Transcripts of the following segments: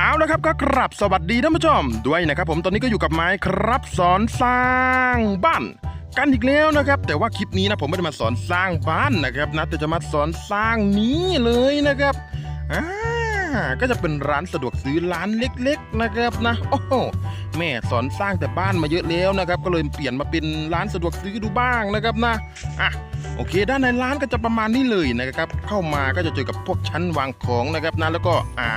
เอาละครับก็ครับสวัสดีท่านผู้ชมด้วยนะครับผมตอนนี้ก็อยู่กับไม้ครับสอนสร้างบ้านกันอีกแล้วนะครับ แต่ว่าคลิปนี้นะผมไม่ได้มาสอนสร้างบ้านนะครับนะแต่จะมาสอนสร้างนี้เลยนะครับอ่าก็จะเป็นร้านสะดวกซื้อร้านเล็ก ๆนะครับนะโอ้โหแม่สอนสร้างแต่บ้านมาเยอะแล้วนะครับ ก็เลยเปลี่ยนมาเป็นร้านสะดวกซื้อดูบ้างนะครับนะอะโอเค ด้านในร้านก็จะประมาณนี้เลยนะครับ เข้ามาก็จะเจอกับพวกชั้นวางของนะครับนะแล้วก็อ่า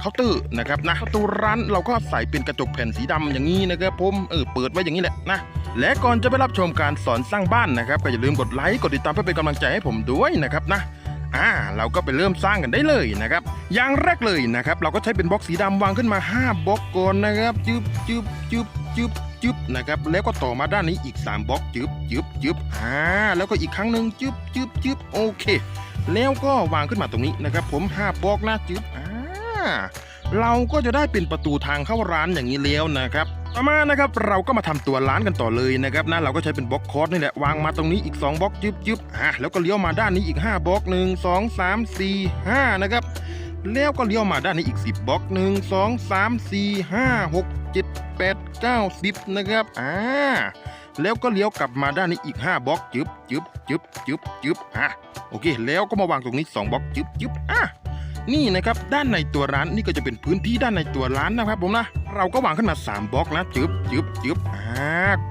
เคาน์เตอร์นะครับนะประตูร้านเราก็ใส่เป็นกระจกแผ่นสีดำอย่างนี้นะครับผมเออเปิดไว้อย่างนี้แหละนะและก่อนจะไปรับชมการสอนสร้างบ้านนะครับก็อย่าลืมกดไลค์กดติดตามเพื่อเป็นกำลังใจให้ผมด้วยนะครับนะอ่าเราก็ไปเริ่มสร้างกันได้เลยนะครับ อย่างแรกเลยนะครับ เราก็ใช้เป็นบล็อกสีดำวางขึ้นมา 5บล็อกก่อนนะครับจึบจึบจึบจึบจึบนะครับ แล้วก็ต่อมาด้านนี้อีก 3บล็อกจึบจึบจึบอ่าแล้วก็อีกครั้งหนึ่งจึบจึบจึบโอเค แล้วก็วางขึ้นมาตรงนี้นะครับ ผม5บล็อกนะจึบอ เราก็จะได้เป็นประตูทางเข้าร้านอย่างนี้แล้วนะครับ ต่อมานะครับเราก็มาทำตัวร้านกันต่อเลยนะครับนะเราก็ใช้เป็นบล็อกคอร์สนี่แหละวางมาตรงนี้อีก 2บล็อกจึบจึบอะแล้วก็เลี้ยวมาด้านนี้อีก 5บล็อก1 2 3 4 5นะครับแล้วก็เลี้ยวมาด้านนี้อีก 10บล็อก1 2 3 4 5 6 7 8 9 10นะครับอ่าแล้วก็เลี้ยวกลับมาด้านนี้อีก 5บล็อกจึบจึบจึบจึบจึบอะโอเค แล้วก็มาวางตรงนี้ 2บล็อกจึบจึบอะ นี่นะครับด้านในตัวร้านนี่ก็จะเป็นพื้นที่ด้านในตัวร้านนะครับผมนะ เราก็วางขึ้นมา 3บล็อกนะจึบจึบจึบอ่า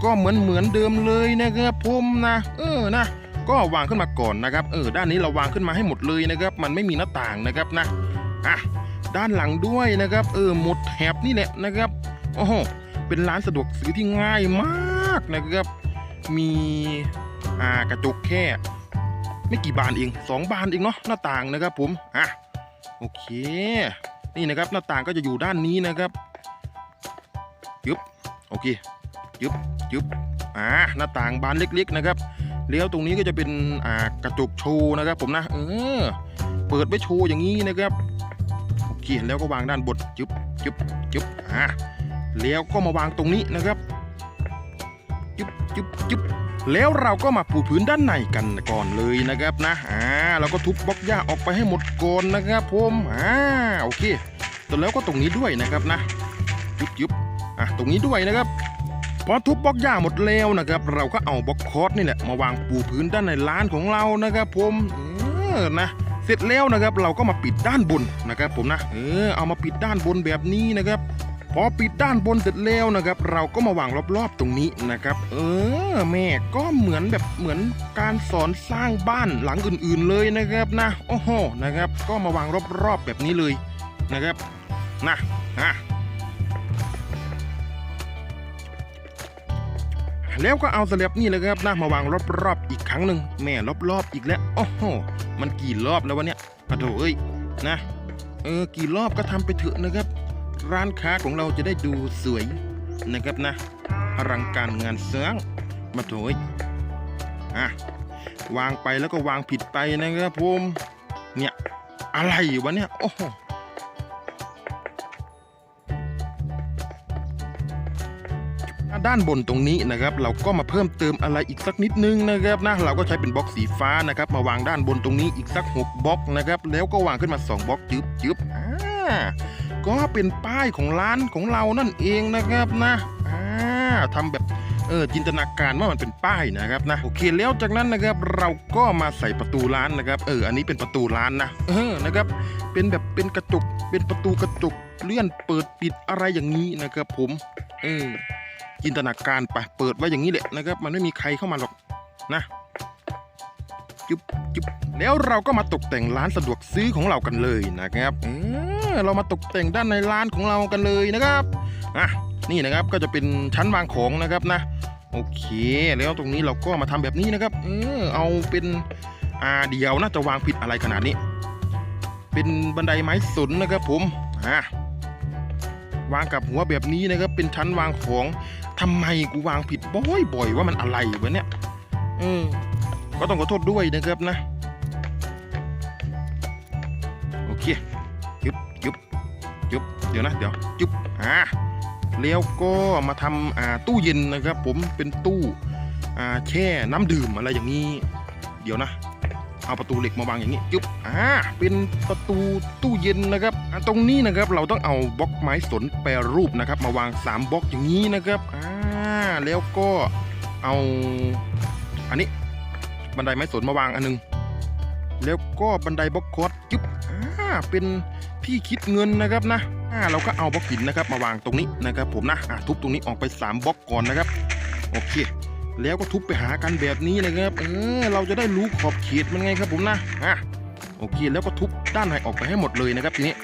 ก็เหมือนเหมือนเดิมเลยนะครับผมนะ เออนะ ก็วางขึ้นมาก่อนนะครับ เออ ด้านนี้เราวางขึ้นมาให้หมดเลยนะครับ มันไม่มีหน้าต่างนะครับนะอะด้านหลังด้วยนะครับ เออหมดแถบนี่แหละนะครับโอ้โหเป็นร้านสะดวกซื้อที่ง่ายมากนะครับ มีอ่ากระจกแค่ ไม่กี่บานเองสองบานเองเนาะหน้าต่างนะครับผมอะ โอเค นี่นะครับหน้าต่างก็จะอยู่ด้านนี้นะครับยึบโอเคยึบยึบอ่าหน้าต่างบานเล็กๆนะครับแล้วตรงนี้ก็จะเป็นอ่ากระจกโชว์นะครับ ผมนะเออเปิดไว้โชว์อย่างนี้นะครับโอเคแล้วก็วางด้านบนจึบจึบจึบอ่าแล้วก็มาวางตรงนี้นะครับจึบจึบจึบ แล้วเราก็มาปูพื้นด้านในกันก่อนเลยนะครับนะอ่าเราก็ทุบบล็อกหญ้าออกไปให้หมดก่อนนะครับผมอ่าโอเคเสร็จแล้วก็ตรงนี้ด้วยนะครับนะยึบยึบอะตรงนี้ด้วยนะครับพอทุบบล็อกหญ้าหมดแล้วนะครับ เราก็เอาบล็อกคอร์สนี่แหละมาวางปูพื้นด้านในร้านของเรานะครับ ผมเออนะเสร็จแล้วนะครับเราก็มาปิดด้านบนนะครับ ผมนะเออเอามาปิดด้านบนแบบนี้นะครับ พอปิดด้านบนเสร็จแล้วนะครับ เราก็มาวางรอบๆตรงนี้นะครับ เออ แม่ก็เหมือนแบบเหมือนการสอนสร้างบ้านหลังอื่นๆเลยนะครับนะโอ้โหนะครับ ก็มาวางรอบๆแบบนี้เลยนะครับนะอะแล้วก็เอาสแลบนี่เลยครับนะมาวางรอบๆอีกครั้งหนึ่งแม่รอบๆอีกแล้วโอ้โหมันกี่รอบแล้ววะเนี่ยอะโถเอ้ยนะเออกี่รอบก็ทำไปเถอะนะครับ ร้านค้าของเราจะได้ดูสวยนะครับนะอลังการงานเสื้องมาโถยอะวางไปแล้วก็วางผิดไปนะครับผมเนี่ยอะไรวะเนี่ยโอ้โหด้านบนตรงนี้นะครับ เราก็มาเพิ่มเติมอะไรอีกสักนิดนึงนะครับนะเราก็ใช้เป็นบล็อกสีฟ้านะครับ มาวางด้านบนตรงนี้อีกสัก6บล็อกนะครับ แล้วก็วางขึ้นมา 2บล็อกจึบจึบอ่า ก็เป็นป้ายของร้านของเรานั่นเองนะครับนะอ่าทำแบบเออจินตนาการว่ามันเป็นป้ายนะครับนะโอเคแล้วจากนั้นนะครับเราก็มาใส่ประตูร้านนะครับ เอออันนี้เป็นประตูร้านนะเออนะครับ เป็นแบบเป็นกระจกเป็นประตูกระจกเลื่อนเปิดปิดอะไรอย่างนี้นะครับ ผมเออจินตนาการไปเปิดไว้อย่างนี้แหละนะครับ มันไม่มีใครเข้ามาหรอกนะจุ๊บจุ๊บแล้วเราก็มาตกแต่งร้านสะดวกซื้อของเรากันเลยนะครับเออ เรามาตกแต่งด้านในร้านของเรากันเลยนะครับอะนี่นะครับก็จะเป็นชั้นวางของนะครับนะ โอเค แล้วตรงนี้เราก็มาทำแบบนี้นะครับ เออเอาเป็นอ่าเดียวนะจะวางผิดอะไรขนาดนี้ เป็นบันไดไม้สนนะครับ ผมอ่าวางกับหัวแบบนี้นะครับ เป็นชั้นวางของทำไมกูวางผิดบ่อยๆว่ามันอะไรวะเนี่ยเออก็ต้องขอโทษด้วยนะครับนะ โอเค ยุบเดี๋ยวนะเดี๋ยวยุบอ่าแล้วก็มาทำอ่าตู้เย็นนะครับ ผมเป็นตู้อ่าแช่น้ำดื่มอะไรอย่างนี้ เดี๋ยวนะเอาประตูเหล็กมาวางอย่างนี้จุ๊บอ่าเป็นประตูตู้เย็นนะครับตรงนี้นะครับเราต้องเอาบล็อกไม้สนแปรรูปนะครับ มาวางสามบล็อกอย่างนี้นะครับอ่าแล้วก็เอาอันนี้บันไดไม้สนมาวางอันหนึง แล้วก็บันไดบล็อกคอร์ดจึ๊บอ่าเป็น ที่คิดเงินนะครับนะอ่าเราก็เอาบล็อกหินนะครับมาวางตรงนี้นะครับ ผมนะอ่าทุบตรงนี้ออกไป 3บล็อกก่อนนะครับโอเค แล้วก็ทุบไปหากันแบบนี้นะครับเออเราจะได้รู้ขอบเขตมันไงครับผมนะอะโอเคแล้วก็ทุบด้านในออกไปให้หมดเลยนะครับทีนี้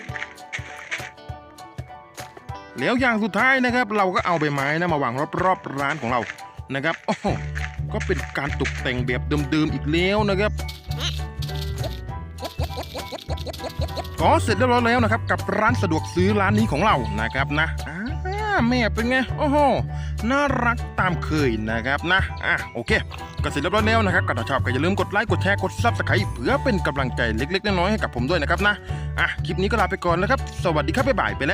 แล้วอย่างสุดท้ายนะครับ เราก็เอาใบไม้นะมาวางรอบๆร้านของเรานะครับโอ้โหก็เป็นการตกแต่งแบบเดิมๆอีกแล้วนะครับ ก็เสร็จเรียบร้อยแล้วนะครับ กับร้านสะดวกซื้อร้านนี้ของเรานะครับนะอ่าแม่เป็นไงโอ้โหน่ารักตามเคยนะครับนะอะโอเคก็เสร็จเรียบร้อยแล้วนะครับก็ถ้าชอบก็อย่าลืมกดไลค์กดแชร์กดซับสไครต์เพื่อเป็นกำลังใจเล็กๆน้อยๆให้กับผมด้วยนะครับนะอะคลิปนี้ก็ลาไปก่อนแล้วครับ สวัสดีครับบ๊ายบายไปแล้ว